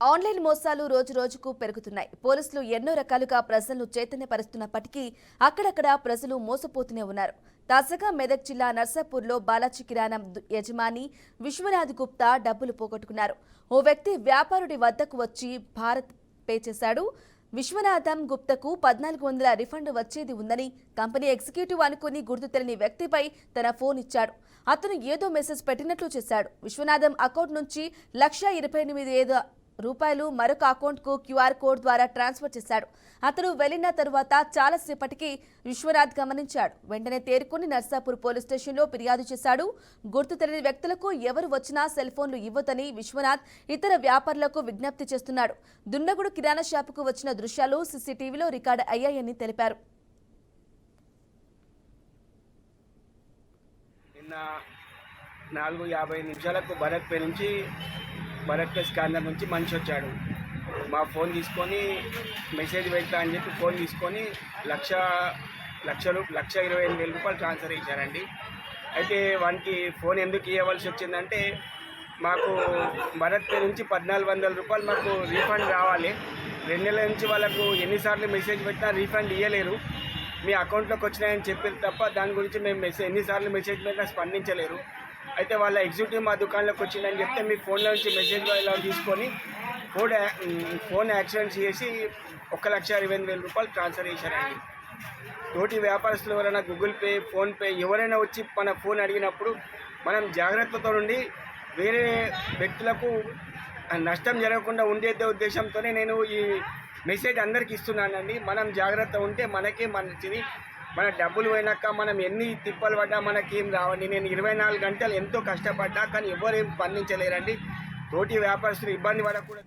Online మోసాలు రోజు రోజుకు పెరుగుతున్నాయి. పోలీసులు ఎన్నో రకాలుగా ప్రజలను చైతన్యపరుస్తున్నప్పటికీ అక్కడక్కడ ప్రజలు మోసపోతూనే ఉన్నారు. తాజాగా మెదక్ జిల్లా నర్సాపూర్లో బాలాజీ కిరాణం యజమాని విశ్వనాథ్ గుప్తా డబ్బులు పోగొట్టుకున్నారు. ఓ వ్యక్తి వ్యాపారుడి వద్దకు వచ్చి భారత్ పే చేశాడు. విశ్వనాథం గుప్తకు పద్నాలుగు వందల రిఫండ్ వచ్చేది ఉందని కంపెనీ ఎగ్జిక్యూటివ్ అనుకుని గుర్తు తెలియని వ్యక్తిపై తన ఫోన్ ఇచ్చాడు. అతను ఏదో మెసేజ్ పెట్టినట్లు చేశాడు. విశ్వనాథం అకౌంట్ నుంచి లక్ష ఇరవై ఎనిమిది ఏదో రూపాయలు మరొక అకౌంట్కు క్యూఆర్ కోడ్ ద్వారా ట్రాన్స్ఫర్ చేశాడు. అతను వెళ్ళిన తరువాత చాలాసేపటికి విశ్వనాథ్ గమనించాడు. వెంటనే తేరుకుని నర్సాపూర్ పోలీస్ స్టేషన్లో ఫిర్యాదు చేశాడు. గుర్తు తెలియని వ్యక్తులకు ఎవరు వచ్చినా సెల్ ఫోన్లు ఇవ్వదని విశ్వనాథ్ ఇతర వ్యాపారులకు విజ్ఞప్తి చేస్తున్నాడు. దున్నగుడు కిరాణా షాపుకు వచ్చిన దృశ్యాలు సీసీటీవీలో రికార్డు అయ్యాయని తెలిపారు. నిన్న నాలుగు యాభై నిమిషాలకు భరత్ నుంచి బరక్కస్ కార్నర్ స్కానర్ నుంచి మనిషి వచ్చాడు. మా ఫోన్ తీసుకొని మెసేజ్ పెడతా అని చెప్పి ఫోన్ తీసుకొని లక్ష లక్ష లక్ష ఇరవై ఎనిమిది వేల రూపాయలు ట్రాన్స్ఫర్ చేశారండి. అయితే వానికి ఫోన్ ఎందుకు ఇవ్వవలసి వచ్చిందంటే మాకు భరత్ పే నుంచి పద్నాలుగు వందల రూపాయలు మాకు రీఫండ్ రావాలి. రెండు నెలల నుంచి వాళ్ళకు ఎన్నిసార్లు మెసేజ్ పెట్టినా రీఫండ్ ఇవ్వలేరు మీ అకౌంట్లోకి వచ్చినాయని చెప్పారు తప్ప దాని గురించి మేము మెసేజ్ ఎన్నిసార్లు మెసేజ్ పెట్టినా స్పందించలేరు. అయితే వాళ్ళ ఎగ్జిక్యూటివ్ మా దుకాణంలోకి వచ్చిందని చెప్తే మీ ఫోన్లో నుంచి మెసేజ్ ఇలా తీసుకొని ఫోన్ ఫోన్ యాక్సిడెంట్ చేసి ఒక లక్ష ఇరవై వేల రూపాయలు ట్రాన్స్ఫర్ చేశారండి. తోటి వ్యాపారస్తులు ఎవరైనా గూగుల్ పే ఫోన్పే ఎవరైనా వచ్చి మన ఫోన్ అడిగినప్పుడు మనం జాగ్రత్తతో నుండి వేరే వ్యక్తులకు నష్టం జరగకుండా ఉండే ఉద్దేశంతోనే నేను ఈ మెసేజ్ అందరికి ఇస్తున్నానండి. మనం జాగ్రత్త ఉంటే మనకే మంచిది. మన డబ్బులు పోయినాక మనం ఎన్ని తిప్పలు పడ్డా మనకేం రావండి. నేను ఇరవై నాలుగు గంటలు ఎంతో కష్టపడ్డా కానీ ఎవరేం ఏం స్పందించలేరండి. తోటి వ్యాపారస్తులు ఇబ్బంది పడకూడదు.